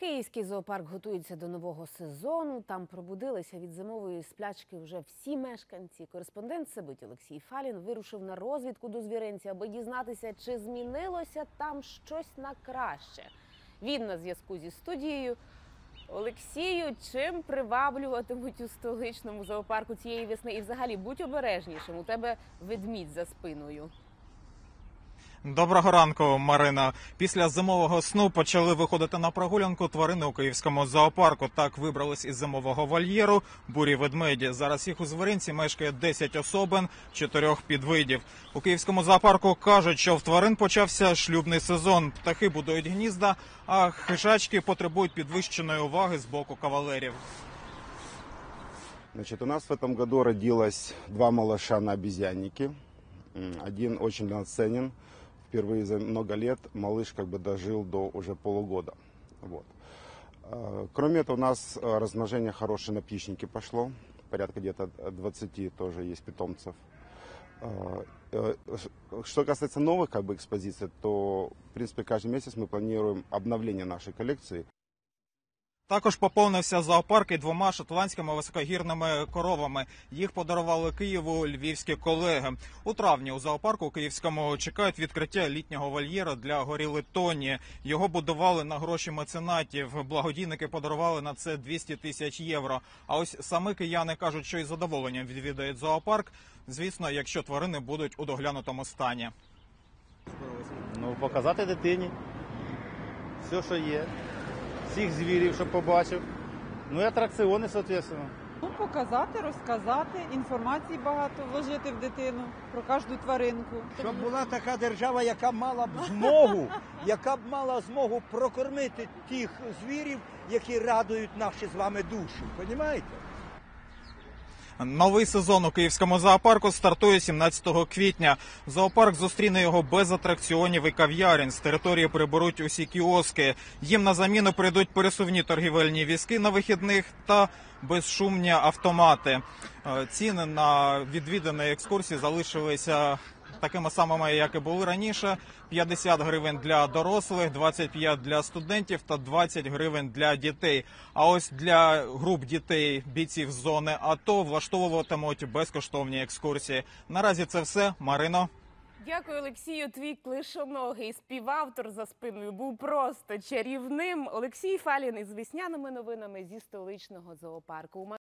Київський зоопарк готується до нового сезону. Там пробудилися від зимової сплячки вже всі мешканці. Кореспондент Сибить Олексій Фалін вирушив на розвідку до звіринця, аби дізнатися, чи змінилося там щось на краще. Він на зв'язку зі студією. Олексію, чим приваблюватимуть у столичному зоопарку цієї весни? І взагалі будь обережнішим. У тебе ведмідь за спиною. Доброго ранку, Марина. Після зимового сну почали виходити на прогулянку тварини у київському зоопарку. Так вибрались із зимового вольєру бурі ведмеді. Зараз їх у звіринці мешкає 10 особин, чотирьох підвидів. У київському зоопарку кажуть, що в тварин почався шлюбний сезон. Птахи будують гнізда, а хижачки потребують підвищеної уваги з боку кавалерів. Значит, у нас в этом году родилось два малыша на обезьяннике. Один очень ценен. Впервые за много лет малыш как бы дожил до уже полугода. Вот. А, Кроме этого, у нас а, размножение хорошее на птичнике пошло. Порядка где-то 20 тоже есть питомцев. А, э, Что касается новых как бы, экспозиций, то, в принципе, каждый месяц мы планируем обновление нашей коллекции. Також поповнився зоопарк і двома шотландськими високогірними коровами. Їх подарували Києву львівські колеги. У травні у зоопарку київському чекають відкриття літнього вольєра для горіли Тоні. Його будували на гроші меценатів. Благодійники подарували на це 200 тисяч євро. А ось саме кияни кажуть, що із задоволенням відвідають зоопарк. Звісно, якщо тварини будуть у доглянутому стані. Ну, показати дитині все, що є, всіх звірів, щоб побачив. Ну і атракціони, соответственно. Ну, показати, розказати, інформації багато вложити в дитину про кожну тваринку. Щоб була така держава, яка мала б змогу, яка б мала змогу прокормити тих звірів, які радують наші з вами душі. Понімаєте? Новий сезон у київському зоопарку стартує 17 квітня. Зоопарк зустріне його без атракціонів і кав'ярень. З території приберуть усі кіоски. Їм на заміну прийдуть пересувні торгівельні візки на вихідних та безшумні автомати. Е, Ціни на відвідані екскурсії залишилися такими самими, як і були раніше: 50 гривень для дорослих, 25 для студентів та 20 гривень для дітей. А ось для груп дітей бійців з зони АТО влаштовуватимуть безкоштовні екскурсії. Наразі це все. Марино. Дякую, Олексію. Твій клишоногий співавтор за спиною був просто чарівним. Олексій Фалін із весняними новинами зі столичного зоопарку.